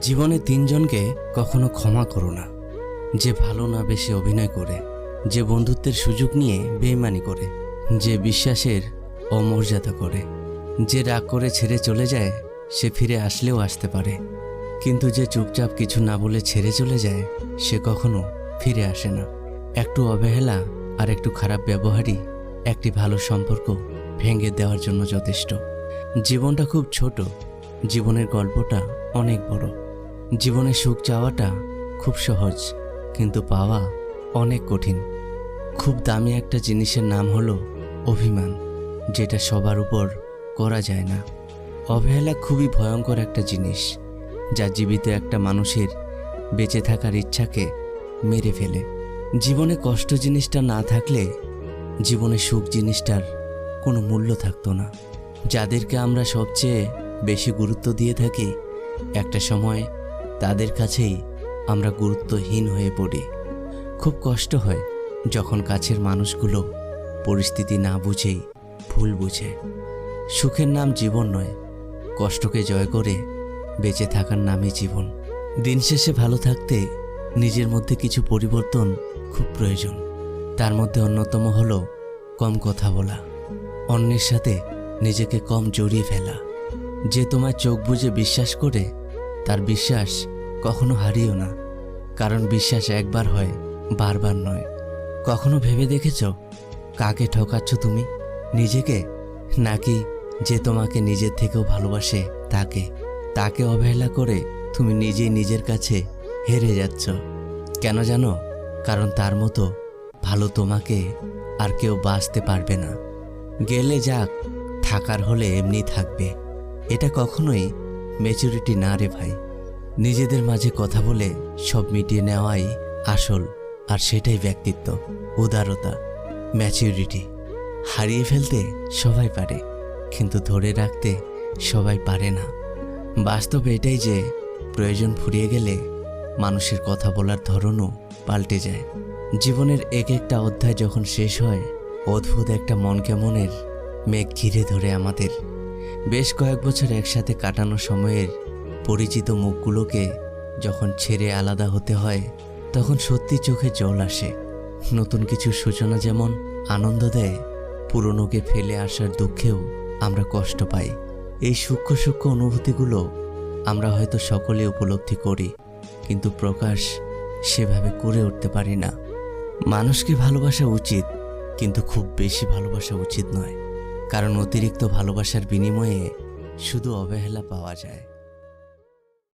জীবনে তিনজনকে কখনো ক্ষমা করো না। যে ভালো না বেশি অভিনয় করে, যে বন্ধুত্বের সুযোগ নিয়ে বেইমানি করে, যে বিশ্বাসের অমর্যাদা করে, যে রাগ করে ছেড়ে চলে যায়, সে ফিরে আসলেও আসতে পারে। কিন্তু যে চুপচাপ কিছু না বলে ছেড়ে চলে যায়, সে কখনো ফিরে আসে না। একটু অবহেলা আর একটু খারাপ ব্যবহারই একটি ভালো সম্পর্ক ভেঙে দেওয়ার জন্য যথেষ্ট। জীবনটা খুব ছোট জীবনের গল্পটা অনেক বড়। জীবনে সুখ চাওয়াটা খুব সহজ, কিন্তু পাওয়া অনেক কঠিন। খুব দামি একটা জিনিসের নাম হলো অভিমান, যেটা সবার উপর করা যায় না। অবহেলা খুবই ভয়ঙ্কর একটা জিনিস, যা জীবিত একটা মানুষের বেঁচে থাকার ইচ্ছাকে মেরে ফেলে। জীবনে কষ্ট জিনিসটা না থাকলে জীবনে সুখ জিনিসটার কোনো মূল্য থাকতো না। যাদেরকে আমরা সবচেয়ে বেশি গুরুত্ব দিয়ে থাকি, একটা সময় তাদের কাছেই আমরা গুরুত্বহীন হয়ে পড়ি। খুব কষ্ট হয় যখন কাছের মানুষগুলো পরিস্থিতি না বুঝেই ভুল বুঝে। সুখের নাম জীবন নয়, কষ্টকে জয় করে বেঁচে থাকার নামই জীবন। দিন শেষে ভালো থাকতে নিজের মধ্যে কিছু পরিবর্তন খুব প্রয়োজন। তার মধ্যে অন্যতম হলো কম কথা বলা, অন্যের সাথে নিজেকে কম জড়িয়ে ফেলা। যে তোমার চোখ বুজে বিশ্বাস করে, তার বিশ্বাস কখনো হারিও না। কারণ বিশ্বাস একবার হয়, বারবার নয়। কখনো ভেবে দেখেছ? কাকে ঠকাচ্ছ তুমি? নিজেকে? নাকি যে তোমাকে নিজের থেকেও ভালোবাসে, তাকে? তাকে অবহেলা করে তুমি নিজেই নিজের কাছে হেরে যাচ্ছ। কেন জানো? কারণ তার মতো ভালো তোমাকে আর কেউ বাঁচতে পারবে না। গেলে যাক, থাকার হলে এমনি থাকবে। এটা কখনোই মেচুরিটি না রে ভাই। নিজেদের মাঝে কথা বলে সব মিটিয়ে নেওয়াই আসল, আর সেটাই ব্যক্তিত্ব, উদারতা ম্যাচিউরিটি হারিয়ে ফেলতে সবাই পারে, কিন্তু ধরে রাখতে সবাই পারে না। বাস্তব এটাই যে প্রয়োজন ফুরিয়ে গেলে মানুষের কথা বলার ধরনও পাল্টে যায়। জীবনের এক একটা অধ্যায় যখন শেষ হয়, অদ্ভুত একটা মন কেমনের মেঘ ঘিরে ধরে আমাদের। বেশ কয়েক বছর একসাথে কাটানো সময়ের পরিচিত মুখগুলোকে যখন ছেড়ে আলাদা হতে হয়, তখন সত্যি চোখে জল আসে। নতুন কিছু সূচনা যেমন আনন্দ দেয়, পুরনোকে ফেলে আসার দুঃখেও আমরা কষ্ট পাই। এই সূক্ষ্ম সূক্ষ্ম অনুভূতিগুলো আমরা হয়তো সকলে উপলব্ধি করি, কিন্তু প্রকাশ সেভাবে করে উঠতে পারি না। মানুষকে ভালোবাসা উচিত, কিন্তু খুব বেশি ভালোবাসা উচিত নয়। কারণ অতিরিক্ত ভালোবাসার বিনিময়ে শুধু অবহেলা পাওয়া যায়।